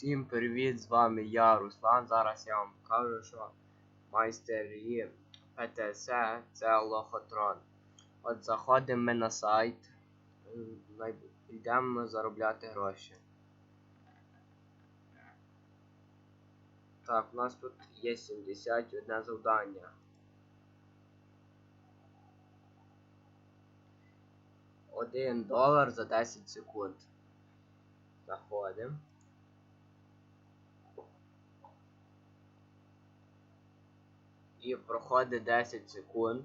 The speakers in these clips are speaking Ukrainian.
Всім привіт, з вами я, Руслан. Зараз я вам покажу, що майстері ПТС це лохотрон. От заходимо ми на сайт, йдемо заробляти гроші. Так, у нас тут є 71 завдання. Один долар за 10 секунд. Заходимо. І проходить 10 секунд.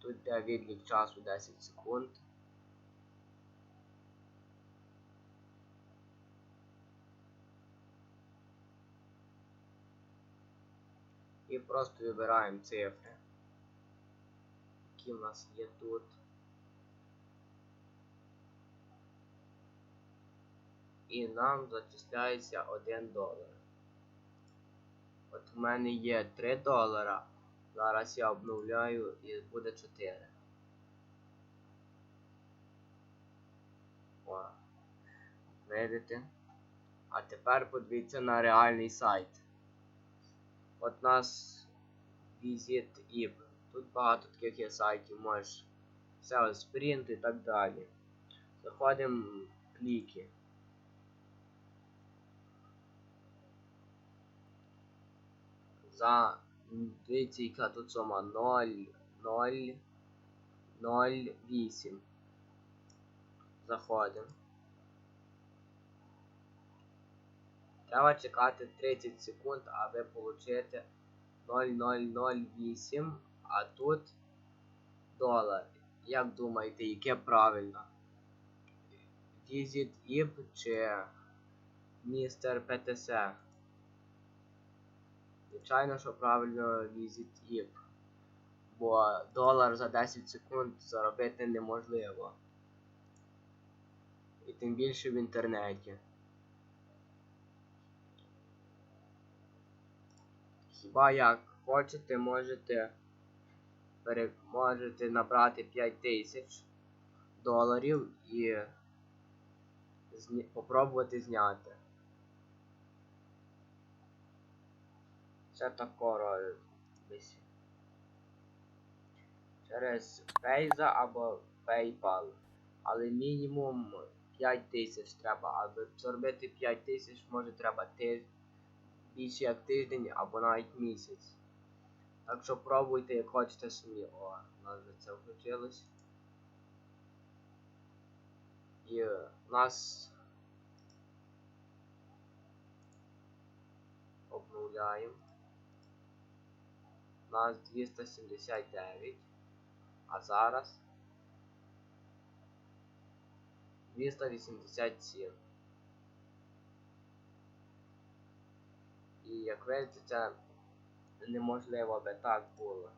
Тут йде відлік часу 10 секунд. І просто вибираємо цифри, які в нас є тут. І нам зачисляється 1 долар. У мене є 3 долара. Зараз я обновляю і буде 4. О. Видите? А тепер подивіться на реальний сайт. От нас Visit IP. Тут багато таких є сайтів, можеш все Sprint і так далі. Заходимо в кліки. Дивіться, яка тут сума 0, 0, 0, 8. Заходимо. Треба чекати 30 секунд, аби отримати 0,008, а тут долар. Як думаєте, яке правильно? Visit IP чи Містер ПТС? Звичайно, що правильно Visit IP. Бо долар за 10 секунд заробити неможливо. І тим більше в інтернеті. Хіба як хочете, можете можете набрати 5000 доларів і зні... попробувати зняти. Це тако робиться. Через Payza або PayPal. Але мінімум 5000 треба, аби зробити 5000 може треба тиждень більше як тиждень або навіть місяць. Так що пробуйте, як хочете самі. О, у нас вже це включилось. І у нас обновляємо. У нас 279. А зараз 287. І як видите, це неможливо би так було.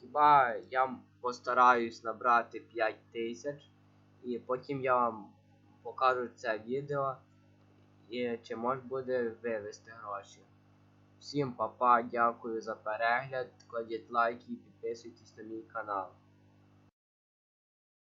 Хіба я постараюсь набрати 5000 і потім я вам покажу це відео і чи можна буде вивести гроші. Всім папа, дякую за перегляд, кладіть лайки і підписуйтесь на мій канал.